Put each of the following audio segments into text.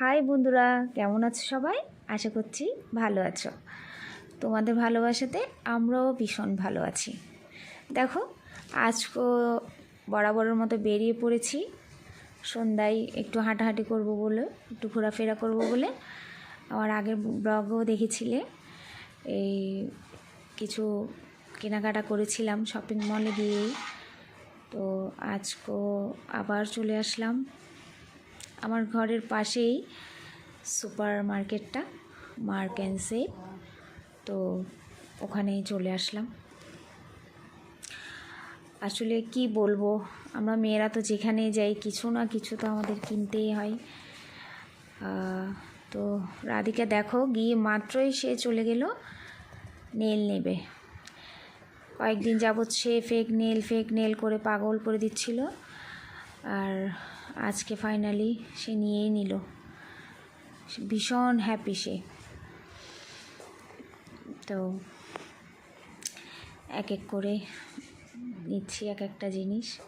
High বন্ধুরা, কেমন আছো সবাই? আশা করছি ভালো আছো। তোমাদের ভালোবাসাতে আমরাও ভীষণ ভালো আছি। দেখো, আজকে বরাবরের মতো বেরিয়ে পড়েছি। সন্ধ্যায় একটু হাঁটাহাঁটি করব বলে, একটু ঘোরাফেরা করব বলে। আমার আগের ব্লগও দেখেছিলে, এই কিছু কেনাকাটা করেছিলাম শপিং মলে গিয়েই। তো আজকেও আবার চলে আসলাম। আমার ঘরের পাশেই সুপার মার্কেটটা মার্ক অ্যান্ড সেভ তো ওখানেই চলে আসলাম। আসলে কি বলব, আমরা মেয়েরা তো যেখানে যাই, কিছু না কিছু তো আমাদের কিনতেই হয়। তো রাধিকা দেখো, গিয়ে মাত্রই সে চলে গেল, নেল নেবে। কয়েকদিন যাবৎ সে ফেক নেল ফেক নেল করে পাগল করে দিচ্ছিল। আর আজকে ফাইনালি সে নিয়েই নিল। ভীষণ হ্যাপি সে। তো এক এক করে নিচ্ছি এক একটা জিনিস।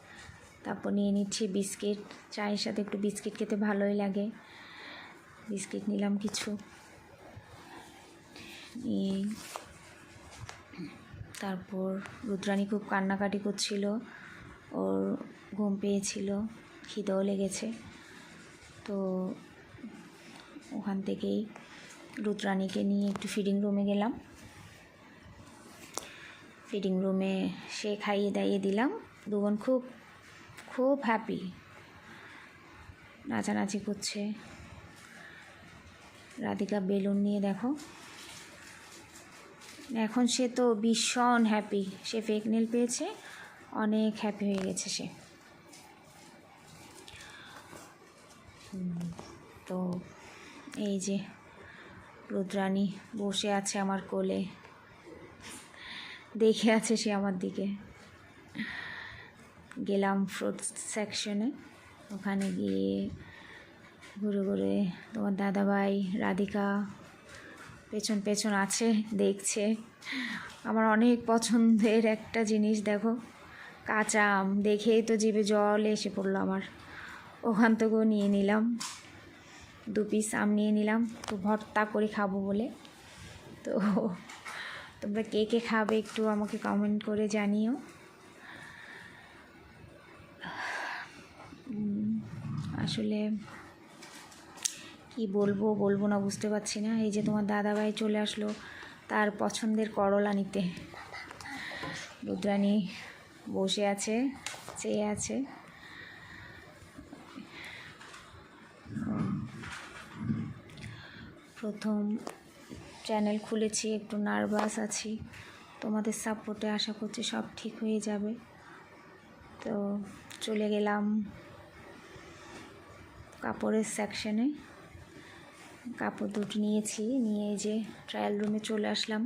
তারপর নিয়ে নিচ্ছি বিস্কিট। চায়ের সাথে একটু বিস্কিট খেতে ভালোই লাগে। বিস্কিট নিলাম কিছু। নিয়ে তারপর রুদ্রাণী খুব কান্নাকাটি করছিল। ওর ঘুম পেয়েছিল। খিদেও লেগেছে। তো ওখান থেকেই রুদ্রাণীকে নিয়ে একটু ফিডিং রুমে গেলাম। ফিডিং রুমে সে খাইয়ে দাইয়ে দিলাম। দুজন খুব খুব হ্যাপি নাচানাচি করছে। রাধিকা বেলুন নিয়ে দেখো। এখন সে তো ভীষণ হ্যাপি সে ফেক নেল পেয়েছে। অনেক হ্যাপি হয়ে গেছে সে। তো এই যে রুদ্রাণী বসে আছে আমার কোলে। দেখে আছে সে আমার দিকে। গেলাম ফ্রুট সেকশনে ওখানে গিয়ে ঘুরে ঘুরে তোমার দাদাভাই, রাধিকা পেছন পেছন আছে, দেখছে। আমার অনেক পছন্দের একটা জিনিস দেখো, কাঁচা আম। দেখেই তো জিভে জল এসে পড়ল আমার। ওখান থেকেও নিয়ে নিলাম। দু পিস আম নিয়ে নিলাম। তো ভর্তা করে খাব বলে। তো তোমরা কে কে খাবে একটু আমাকে কমেন্ট করে জানিও। আসলে কি বলব বলব না, বুঝতে পারছি না। এই যে তোমার দাদাভাই চলে আসলো, তার পছন্দের করলা নিতে। রুদ্রাণী বসে আছে, চেয়ে আছে। প্রথম চ্যানেল খুলেছি, একটু নার্ভাস আছি। তোমাদের সাপোর্টে আশা করছি সব ঠিক হয়ে যাবে। তো চলে গেলাম কাপড়ের সেকশনে কাপড় দুটো নিয়েছি, নিয়ে যে ট্রায়াল রুমে চলে আসলাম।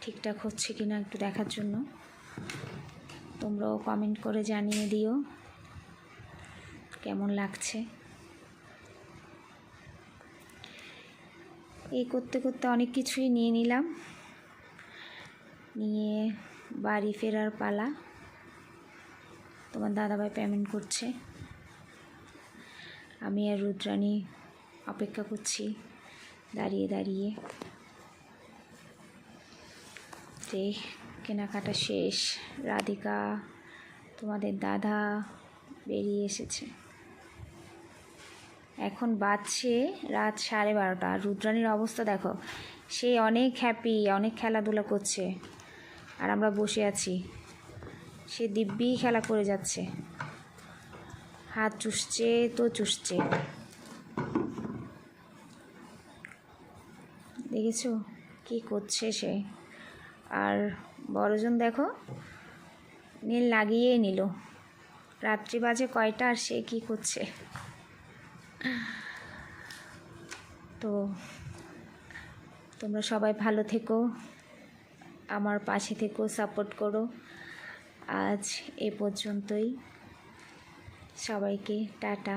ঠিকঠাক হচ্ছে কি না একটু দেখার জন্য। তোমরাও কমেন্ট করে জানিয়ে দিও। কেমন লাগছে? এই করতে করতে অনেক কিছুই নিয়ে নিলাম। নিয়ে বাড়ি ফেরার পালা। তোমার দাদাভাই পেমেন্ট করছে। আমি আর রুদ্রাণী অপেক্ষা করছি দাঁড়িয়ে দাঁড়িয়ে। যে কেনাকাটা শেষ, রাধিকা, তোমাদের দাদা বেরিয়ে এসেছে। এখন বাজছে রাত সাড়ে বারোটা। রুদ্রাণীর অবস্থা দেখো। সে অনেক হ্যাপি অনেক খেলাধুলা করছে। আর আমরা বসে আছি। সে দিব্যি খেলা করে যাচ্ছে। হাত চুষছে তো চুষছে। দেখেছ? কি করছে সে? আর বড়জন দেখো, নীল লাগিয়েই নিল। রাত্রি বাজে কয়টা আর সে কি করছে? তো তোমরা সবাই ভালো থেকো, আমার পাশে থেকো সাপোর্ট করো। আজ এ পর্যন্তই। সবাইকে টাটা।